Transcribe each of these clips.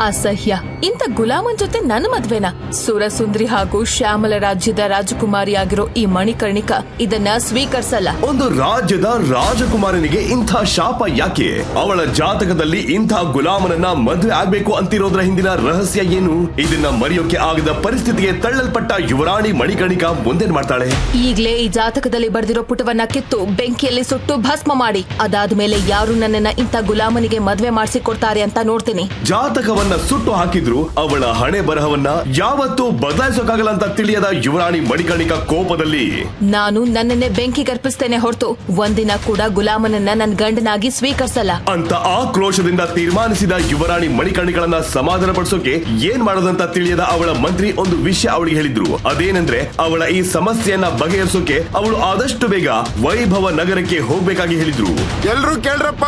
ಅಸಹ್ಯ. ಇಂಥ ಗುಲಾಮನ್ ಜೊತೆ ನನ್ನ ಮದ್ವೆನಾ? ಸುರಸುಂದ್ರಿ ಹಾಗೂ ಶ್ಯಾಮಲ ರಾಜ್ಯದ ರಾಜಕುಮಾರಿ ಆಗಿರೋ ಈ ಮಣಿಕರ್ಣಿಕ ಇದನ್ನ ಸ್ವೀಕರಿಸಲ್ಲ. ಒಂದು ರಾಜ್ಯದ ರಾಜಕುಮಾರನಿಗೆ ಇಂಥ ಶಾಪ ಯಾಕೆ? ಅವಳ ಜಾತಕದಲ್ಲಿ ಇಂಥ ಗುಲಾಮನನ್ನ ಮದ್ವೆ ಆಗ್ಬೇಕು ಅಂತಿರೋದ್ರ ಹಿಂದಿನ ರಹಸ್ಯ ಏನು? ಇದನ್ನ ಮರೆಯೋಕೆ ಆಗದ ಪರಿಸ್ಥಿತಿಗೆ ತಳ್ಳಲ್ಪಟ್ಟ ಯುವರಾಣಿ ಮಣಿಕರ್ಣಿಕ ಮುಂದೇನ್ ಮಾಡ್ತಾಳೆ? ಈಗ್ಲೇ ಈ ಜಾತಕದಲ್ಲಿ ಬರೆದಿರೋ ಪುಟವನ್ನ ಕಿತ್ತು ಬೆಂಕಿಯಲ್ಲಿ ಸುಟ್ಟು ಭಸ್ಮ ಮಾಡಿ. ಅದಾದ್ಮೇಲೆ ಯಾರು ನನ್ನನ್ನ ಇಂಥ ಗುಲಾಮನಿಗೆ ಮದ್ವೆ ಮಾಡಿಸಿ ಕೊಡ್ತಾರೆ ಅಂತ ನೋಡ್ತೀನಿ. ಜಾತಕವನ್ನ ಸುಟ್ಟು ಹಾಕಿದ್ರು ಅವಳ ಹಣೆ ಬರಹವನ್ನ ಯಾವತ್ತೂ ಬದಲಾಯಿಸೋಕಾಗಲ್ಲ ಅಂತ ತಿಳಿಯದ ಯುವರಾಣಿ ಮಣಿಕರ್ಣಿಕಾ ಕೋಪದಲ್ಲಿ. ನಾನು ನನ್ನನ್ನೇ ಬೆಂಕಿ ಗರ್ಪಿಸ್ತೇನೆ ಹೊರತು ಒಂದಿನ ಕೂಡ ಗುಲಾಮನನ್ನ ನನ್ನ ಗಂಡನಾಗಿ ಸ್ವೀಕರಿಸಲ್ಲ. ಅಂತ ಆಕ್ರೋಶದಿಂದ ತೀರ್ಮಾನಿಸಿದ ಯುವರಾಣಿ ಮಣಿಕರ್ಣಿಗಳನ್ನ ಸಮಾಧಾನ ಪಡಿಸೋಕೆ ಏನ್ ಮಾಡೋದಂತ ತಿಳಿಯದ ಅವಳ ಮಂತ್ರಿ ಒಂದು ವಿಷಯ ಅವಳಿಗೆ ಹೇಳಿದ್ರು. ಅದೇನೆಂದ್ರೆ ಅವಳ ಈ ಸಮಸ್ಯೆಯನ್ನ ಬಗೆಹರಿಸೋಕೆ ಅವಳು ಆದಷ್ಟು ಬೇಗ ವೈಭವ ನಗರಕ್ಕೆ ಹೋಗ್ಬೇಕಾಗಿ ಹೇಳಿದ್ರು. ಎಲ್ರು ಕೇಳ್ರಪ್ಪ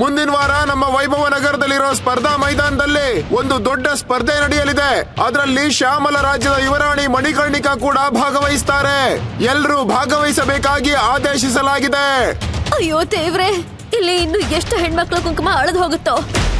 ಮುಂದಿನ ವಾರ ನಮ್ಮ ವೈಭವ ನಗರದಲ್ಲಿರೋ ಸ್ಪರ್ಧಾ ಮೈದಾನದಲ್ಲಿ ಒಂದು ದೊಡ್ಡ ಸ್ಪರ್ಧೆ ನಡೆಯಲಿದೆ. ಅದರಲ್ಲಿ ಶ್ಯಾಮಲ ರಾಜ್ಯದ ಯುವರಾಣಿ ಮಣಿಕರ್ಣಿಕಾ ಕೂಡ ಭಾಗವಹಿಸ್ತಾರೆ. ಎಲ್ಲರೂ ಭಾಗವಹಿಸಬೇಕಾಗಿ ಆದೇಶಿಸಲಾಗಿದೆ. ಅಯ್ಯೋ ದೇವ್ರೆ ಇಲ್ಲಿ ಇನ್ನು ಎಷ್ಟು ಹೆಣ್ಮಕ್ಳು ಕುಂಕುಮ ಅಳದ್ ಹೋಗುತ್ತೋ?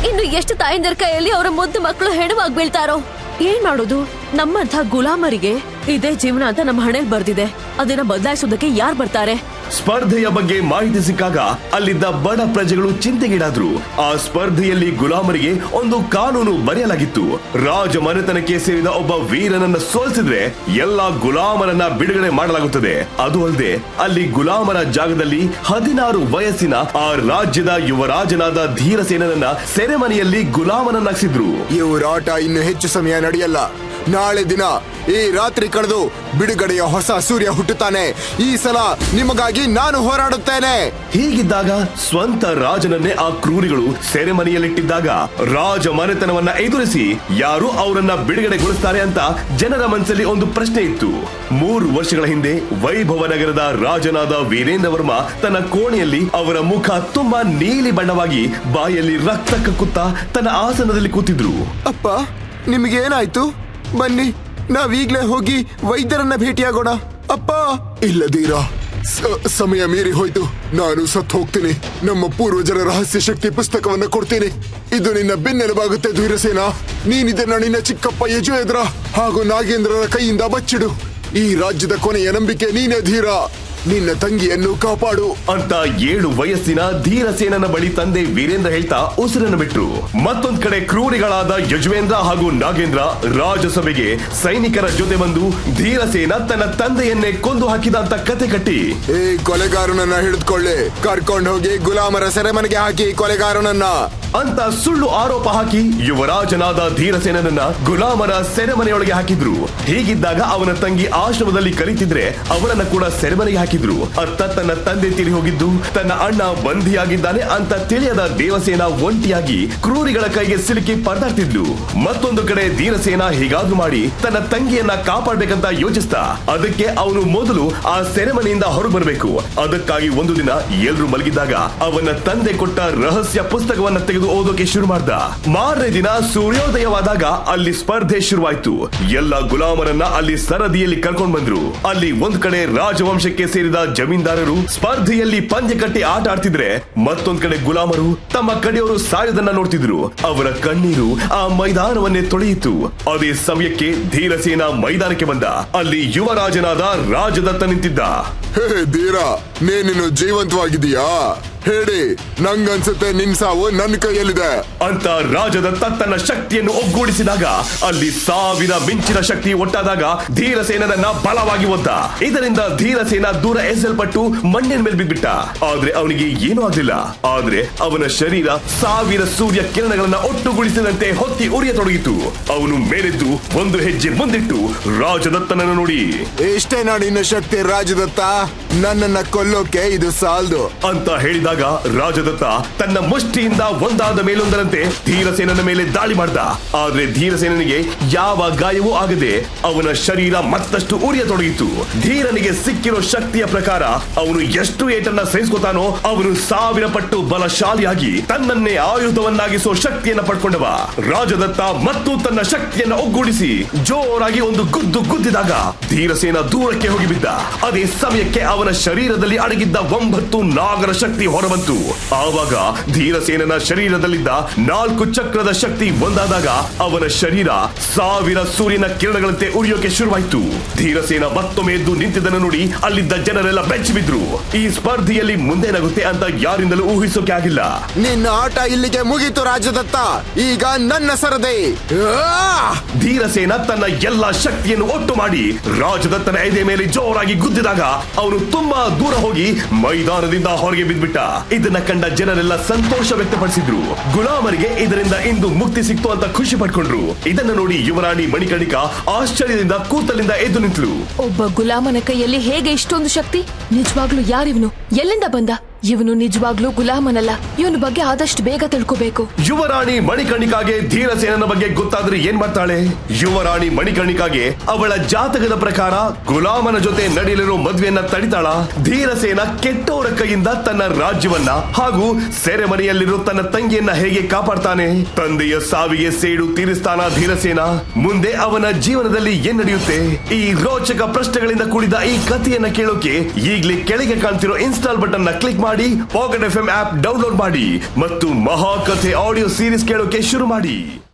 ಇನ್ನು ಎಷ್ಟು ತಾಯಂದಿರ ಕೈಯಲ್ಲಿ ಅವರ ಮುದ್ದು ಮಕ್ಕಳು ಹೆಣವಾಗಿ ಬೀಳ್ತಾರೋ? ಏನ್ ಮಾಡೋದು? ನಮ್ಮಂಥ ಗುಲಾಮರಿಗೆ ಇದೇ ಜೀವನ ಅಂತ ನಮ್ಮ ಹಣೆಲ್ ಬರ್ದಿದೆ. ಅದನ್ನ ಬದಲಾಯಿಸೋದಕ್ಕೆ ಯಾರು ಬರ್ತಾರೆ? ಸ್ಪರ್ಧೆಯ ಬಗ್ಗೆ ಮಾಹಿತಿ ಸಿಕ್ಕಾಗ ಅಲ್ಲಿದ್ದ ಬಡ ಪ್ರಜೆಗಳು ಚಿಂತೆಗೀಡಾದ್ರು. ಆ ಸ್ಪರ್ಧೆಯಲ್ಲಿ ಗುಲಾಮರಿಗೆ ಒಂದು ಕಾನೂನು ಬರೆಯಲಾಗಿತ್ತು. ರಾಜ ಮನೆತನಕ್ಕೆ ಸೇರಿದ ಒಬ್ಬ ವೀರನನ್ನ ಸೋಲಿಸಿದ್ರೆ ಎಲ್ಲಾ ಗುಲಾಮರನ್ನ ಬಿಡುಗಡೆ ಮಾಡಲಾಗುತ್ತದೆ. ಅದು ಅಲ್ಲದೆ ಅಲ್ಲಿ ಗುಲಾಮರ ಜಾಗದಲ್ಲಿ ಹದಿನಾರು ವಯಸ್ಸಿನ ಆ ರಾಜ್ಯದ ಯುವರಾಜನಾದ ಧೀರಸೇನನ್ನ ಸೆರೆಮನೆಯಲ್ಲಿ ಗುಲಾಮನನ್ನಾಗಿಸಿದ್ರು. ಇವರಾಟ ಇನ್ನು ಹೆಚ್ಚು ಸಮಯ ನಡೆಯಲ್ಲ. ನಾಳೆ ದಿನ ಈ ರಾತ್ರಿ ಕಳೆದು ಬಿಡುಗಡೆಯ ಹೊಸ ಸೂರ್ಯ ಹುಟ್ಟುತ್ತಾನೆ. ಈ ಸಲ ನಿಮಗಾಗಿ ನಾನು ಹೋರಾಡುತ್ತೇನೆ. ಹೀಗಿದ್ದಾಗ ಸ್ವಂತ ರಾಜನನ್ನೇ ಆ ಕ್ರೂರಿಗಳು ಸೆರೆಮನೆಯಲ್ಲಿಟ್ಟಿದ್ದಾಗ ರಾಜ ಮನೆತನವನ್ನ ಎದುರಿಸಿ ಯಾರು ಅವರನ್ನ ಬಿಡುಗಡೆಗೊಳಿಸ್ತಾರೆ ಅಂತ ಜನರ ಮನಸ್ಸಲ್ಲಿ ಒಂದು ಪ್ರಶ್ನೆ ಇತ್ತು. ಮೂರು ವರ್ಷಗಳ ಹಿಂದೆ ವೈಭವ ನಗರದ ರಾಜನಾದ ವೀರೇಂದ್ರ ವರ್ಮ ತನ್ನ ಕೋಣೆಯಲ್ಲಿ ಅವರ ಮುಖ ತುಂಬಾ ನೀಲಿ ಬಣ್ಣವಾಗಿ ಬಾಯಲ್ಲಿ ರಕ್ತ ಕಕ್ಕುತ್ತಾ ತನ್ನ ಆಸನದಲ್ಲಿ ಕೂತಿದ್ರು. ಅಪ್ಪ ನಿಮಗೇನಾಯ್ತು? ಬನ್ನಿ, ನಾವೀಗ್ಲೇ ಹೋಗಿ ವೈದ್ಯರನ್ನ ಭೇಟಿಯಾಗೋಣ. ಅಪ್ಪ! ಇಲ್ಲದೀರಾ? ಸಮಯ ಮೀರಿ ಹೋಯ್ತು. ನಾನು ಸತ್ತು ಹೋಗ್ತೀನಿ. ನಮ್ಮ ಪೂರ್ವಜರ ರಹಸ್ಯ ಶಕ್ತಿ ಪುಸ್ತಕವನ್ನ ಕೊಡ್ತೀನಿ. ಇದು ನಿನ್ನ ಬೆನ್ನೆಲುಬಾಗುತ್ತೆ, ಧೀರಸೇನ. ನೀನಿದನ್ನ ನಿನ್ನ ಚಿಕ್ಕಪ್ಪ ಯಜುಯದ್ರ ಹಾಗೂ ನಾಗೇಂದ್ರರ ಕೈಯಿಂದ ಬಚ್ಚಿಡು. ಈ ರಾಜ್ಯದ ಕೊನೆಯ ನಂಬಿಕೆ ನೀನೇ, ಧೀರ. ನಿನ್ನ ತಂಗಿಯನ್ನು ಕಾಪಾಡು. ಅಂತ ಏಳು ವಯಸ್ಸಿನ ಧೀರಸೇನನ ಬಳಿ ತಂದೆ ವೀರೇಂದ್ರ ಹೇಳ್ತಾ ಉಸಿರನ್ನು ಬಿಟ್ರು. ಮತ್ತೊಂದ್ ಕಡೆ ಕ್ರೂರಿಗಳಾದ ಯಜುವೇಂದ್ರ ಹಾಗೂ ನಾಗೇಂದ್ರ ರಾಜಸಭೆಗೆ ಸೈನಿಕರ ಜೊತೆ ಬಂದು ಧೀರಸೇನ ತನ್ನ ತಂದೆಯನ್ನೇ ಕೊಂದು ಹಾಕಿದ ಅಂತ ಕತೆ ಕಟ್ಟಿ. ಈ ಕೊಲೆಗಾರನನ್ನ ಹಿಡಿದುಕೊಳ್ಳಿ. ಕರ್ಕೊಂಡು ಹೋಗಿ ಗುಲಾಮರ ಸೆರೆಮನೆಗೆ ಹಾಕಿ ಕೊಲೆಗಾರನನ್ನ. ಅಂತ ಸುಳ್ಳು ಆರೋಪ ಹಾಕಿ ಯುವರಾಜನಾದ ಧೀರಸೇನನನ್ನ ಗುಲಾಮರ ಸೆರೆಮನೆಯೊಳಗೆ ಹಾಕಿದ್ರು. ಹೀಗಿದ್ದಾಗ ಅವನ ತಂಗಿ ಆಶ್ರಮದಲ್ಲಿ ಕಲಿತಿದ್ರೆ ಅವಳನ್ನ ಕೂಡ ಸೆರೆಮನೆಗೆ ಹಾಕಿದ್ರು. ಅತ್ತ ತನ್ನ ತಂದೆ ತಿಳಿ ಹೋಗಿದ್ದು, ತನ್ನ ಅಣ್ಣ ಬಂಧಿಯಾಗಿದ್ದಾನೆ ಅಂತ ತಿಳಿಯದ ದೇವಸೇನ ಒಂಟಿಯಾಗಿ ಕ್ರೂರಿಗಳ ಕೈಗೆ ಸಿಲುಕಿ ಪರದಾಡ್ತಿದ್ಲು. ಮತ್ತೊಂದು ಕಡೆ ಧೀರಸೇನ ಹೀಗಾದ್ರೂ ಮಾಡಿ ತನ್ನ ತಂಗಿಯನ್ನ ಕಾಪಾಡ್ಬೇಕಂತ ಯೋಚಿಸ್ತ, ಅದಕ್ಕೆ ಅವನು ಮೊದಲು ಆ ಸೆರೆಮನೆಯಿಂದ ಹೊರಗೆ ಬರಬೇಕು ಅದಕ್ಕಾಗಿ ಒಂದು ದಿನ ಎಲ್ರು ಮಲಗಿದ್ದಾಗ ಅವನ ತಂದೆ ಕೊಟ್ಟ ರಹಸ್ಯ ಪುಸ್ತಕವನ್ನ ತೆಗೆದು ಓದೋಕೆ ಶುರು ಮಾಡ್ದ. ಮಾರನೇ ದಿನ ಸೂರ್ಯೋದಯವಾದಾಗ ಅಲ್ಲಿ ಸ್ಪರ್ಧೆ ಶುರುವಾಯ್ತು. ಎಲ್ಲ ಗುಲಾಮರನ್ನ ಅಲ್ಲಿ ಸರದಿಯಲ್ಲಿ ಕರ್ಕೊಂಡ್ ಬಂದ್ರು. ಅಲ್ಲಿ ಒಂದ್ ಕಡೆ ರಾಜವಂಶಕ್ಕೆ ಸೇರಿದ ಜಮೀನ್ದಾರರು ಸ್ಪರ್ಧೆಯಲ್ಲಿ ಪಂದ್ಯ ಕಟ್ಟಿ ಆಟ ಆಡ್ತಿದ್ರೆ ಮತ್ತೊಂದ್ ಕಡೆ ಗುಲಾಮರು ತಮ್ಮ ಕಡೆಯವರು ಸಾಯೋದನ್ನ ನೋಡ್ತಿದ್ರು. ಅವರ ಕಣ್ಣೀರು ಆ ಮೈದಾನವನ್ನೇ ತೊಳೆಯಿತು. ಅದೇ ಸಮಯಕ್ಕೆ ಧೀರಸೇನ ಮೈದಾನಕ್ಕೆ ಬಂದ. ಅಲ್ಲಿ ಯುವರಾಜನಾದ ರಾಜದತ್ತ ನಿಂತಿದ್ದ. ಹೇ, ಧೀರ, ನೀನಿನ್ನು ಜೀವಂತವಾಗಿದೀಯಾ ಹೇಳಿ ನಂಗನ್ಸುತ್ತೆ ನಿನ್ ಸಾವು ನನ್ನ ಕೈಯಲ್ಲಿದೆ. ಅಂತ ರಾಜದತ್ತ ತನ್ನ ಶಕ್ತಿಯನ್ನು ಒಗ್ಗೂಡಿಸಿದಾಗ ಅಲ್ಲಿ ಸಾವಿನ ಮಿಂಚಿನ ಶಕ್ತಿ ಒಟ್ಟಾದಾಗ ಧೀರಸೇನನನ್ನ ಬಲವಾಗಿ ಒದ್ದ. ಇದರಿಂದ ಧೀರಸೇನ ದೂರ ಎಸೆಲ್ಪಟ್ಟು ಮಣ್ಣಿನ ಮೇಲೆ ಬಿದ್ಬಿಟ್ಟ. ಆದ್ರೆ ಅವನಿಗೆ ಏನೂ ಆಗಲಿಲ್ಲ. ಆದ್ರೆ ಅವನ ಶರೀರ ಸಾವಿರ ಸೂರ್ಯ ಕಿರಣಗಳನ್ನ ಒಟ್ಟುಗೂಡಿಸಿದಂತೆ ಹೊತ್ತಿ ಉರಿಯತೊಡಗಿತು. ಅವನು ಮೇಲೆದ್ದು ಒಂದು ಹೆಜ್ಜೆ ಮುಂದಿಟ್ಟು ರಾಜದತ್ತನನ್ನು ನೋಡಿ. ಎಷ್ಟೇ ನಾಡಿನ ಶಕ್ತಿ ರಾಜದತ್ತ ನನ್ನನ್ನ ಕೊಲ್ಲೋಕೆ ಇದು ಸಾಲ್ದು. ಅಂತ ಹೇಳಿದಾಗ ರಾಜದತ್ತ ತನ್ನ ಮುಷ್ಟಿಯಿಂದ ಒಂದಾದ ಮೇಲೊಂದರಂತೆ ಧೀರಸೇನನ ಮೇಲೆ ದಾಳಿ ಮಾಡ್ದ. ಆದ್ರೆ ಧೀರಸೇನನಿಗೆ ಯಾವ ಗಾಯವೂ ಆಗದೆ ಅವನ ಶರೀರ ಮತ್ತಷ್ಟು ಉರಿಯತೊಡಗಿತು ಧೀರನಿಗೆ ಸಿಕ್ಕಿರೋ ಶಕ್ತಿಯ ಪ್ರಕಾರ ಅವನು ಎಷ್ಟು ಏಟನ್ನ ಸಹಿಸ್ಕೊತಾನೋ ಅವನು ಸಾವಿರ ಪಟ್ಟು ಬಲಶಾಲಿಯಾಗಿ ತನ್ನನ್ನೇ ಆಯುಧವನ್ನಾಗಿಸೋ ಶಕ್ತಿಯನ್ನ ಪಡ್ಕೊಂಡವ. ರಾಜದತ್ತ ಮತ್ತು ತನ್ನ ಶಕ್ತಿಯನ್ನ ಒಗ್ಗೂಡಿಸಿ ಜೋರಾಗಿ ಒಂದು ಗುದ್ದು ಗುದ್ದಿದಾಗ ಧೀರಸೇನ ದೂರಕ್ಕೆ ಹೋಗಿ ಬಿದ್ದ. ಅದೇ ಸಮಯಕ್ಕೆ ಅವನ ಶರೀರದಲ್ಲಿ ಅಡಗಿದ್ದ ಒಂಬತ್ತು ನಾಗರ ಶಕ್ತಿ ಹೊರಬಂತು ಆವಾಗ ಧೀರಸೇನನ ಶರೀರದಲ್ಲಿದ್ದ ನಾಲ್ಕು ಚಕ್ರದ ಶಕ್ತಿ ಒಂದಾದಾಗ ಅವನ ಶರೀರ ಸಾವಿರ ಸೂರ್ಯನ ಕಿರಣಗಳಂತೆ ಉರಿಯೋಕೆ ಶುರುವಾಯಿತು. ಧೀರಸೇನ ಮತ್ತೊಮ್ಮೆ ಎದ್ದು ನಿಂತಿದ್ದನ್ನು ನೋಡಿ ಅಲ್ಲಿದ್ದ ಜನರೆಲ್ಲ ಬೆಚ್ಚಿ ಬಿದ್ರು ಈ ಸ್ಪರ್ಧೆಯಲ್ಲಿ ಮುಂದೇನಾಗುತ್ತೆ ಅಂತ ಯಾರಿಂದಲೂ ಊಹಿಸೋಕೆ ಆಗಿಲ್ಲ. ನಿನ್ನ ಆಟ ಇಲ್ಲಿಗೆ ಮುಗಿತು ರಾಜದತ್ತ. ಈಗ ನನ್ನ ಸರದೆ. ಆ! ಧೀರಸೇನ ತನ್ನ ಎಲ್ಲಾ ಶಕ್ತಿಯನ್ನು ಒಟ್ಟು ಮಾಡಿ ರಾಜದತ್ತನ ಎದೆ ಮೇಲೆ ಜೋರಾಗಿ ಗುದ್ದಿದಾಗ ಅವನು ತುಂಬಾ ದೂರ ಹೋಗಿ ಮೈದಾನದಿಂದ ಹೊರಗೆ ಬಿದ್ದ್ಬಿಟ್ಟ ಇದನ್ನ ಕಂಡ ಜನರೆಲ್ಲ ಸಂತೋಷ ವ್ಯಕ್ತಪಡಿಸಿದ್ರು. ಗುಲಾಮರಿಗೆ ಇದರಿಂದ ಇಂದು ಮುಕ್ತಿ ಸಿಕ್ತು ಅಂತ ಖುಷಿ ಪಡ್ಕೊಂಡ್ರು ಇದನ್ನ ನೋಡಿ ಯುವರಾಣಿ ಮಣಿಕರ್ಣಿಕಾ ಆಶ್ಚರ್ಯದಿಂದ ಕೂತಲಿಂದ ಎದ್ದು ನಿಂತಳು. ಒಬ್ಬ ಗುಲಾಮನ ಕೈಯಲ್ಲಿ ಹೇಗೆ ಇಷ್ಟೊಂದು ಶಕ್ತಿ? ನಿಜವಾಗ್ಲೂ ಯಾರಿವನು? ಎಲ್ಲಿಂದ ಬಂದ? ಇವನು ನಿಜವಾಗ್ಲೂ ಗುಲಾಮನಲ್ಲ. ಇವನ ಬಗ್ಗೆ ಆದಷ್ಟು ಬೇಗ ತಿಳ್ಕೋಬೇಕು. ಯುವರಾಣಿ ಮಣಿಕರ್ಣಿಕಾಗೆ ಧೀರಸೇನನ ಬಗ್ಗೆ ಗೊತ್ತಾದ್ರೆ ಏನ್ ಮಾಡ್ತಾಳೆ? ಯುವರಾಣಿ ಮಣಿಕರ್ಣಿಕಾಗೆ ಅವಳ ಜಾತಕದ ಪ್ರಕಾರ ಗುಲಾಮನ ಜೊತೆ ನಡೆಯಲಿರೋ ಮದುವೆಯನ್ನ ತಡಿತಾಳ. ಧೀರಸೇನ ಕೆಟ್ಟೋರ ಕೈಯಿಂದ ತನ್ನ ರಾಜ್ಯವನ್ನ ಹಾಗೂ ಸೆರೆಮನೆಯಲ್ಲಿರೋ ತನ್ನ ತಂಗಿಯನ್ನ ಹೇಗೆ ಕಾಪಾಡ್ತಾನೆ? ತಂದೆಯ ಸಾವಿಗೆ ಸೇಡು ತೀರಿಸ್ತಾನ ಧೀರಸೇನ? ಮುಂದೆ ಅವನ ಜೀವನದಲ್ಲಿ ಏನ್ ನಡೆಯುತ್ತೆ? ಈ ರೋಚಕ ಪ್ರಶ್ನೆಗಳಿಂದ ಕೂಡಿದ ಈ ಕಥೆಯನ್ನ ಕೇಳೋಕೆ ಈಗ್ಲೇ ಕೆಳಗೆ ಕಾಣ್ತಿರೋ ಇನ್ಸ್ಟಾಲ್ ಬಟನ್ನ ಕ್ಲಿಕ್ ಮಾಡಿ pocket F M app download ಮಾಡಿ ಮತ್ತು ಮಹಾಕಥೆ ಆಡಿಯೋ ಸೀರೀಸ್ ಕೇಳೋಕೆ ಶುರು ಮಾಡಿ.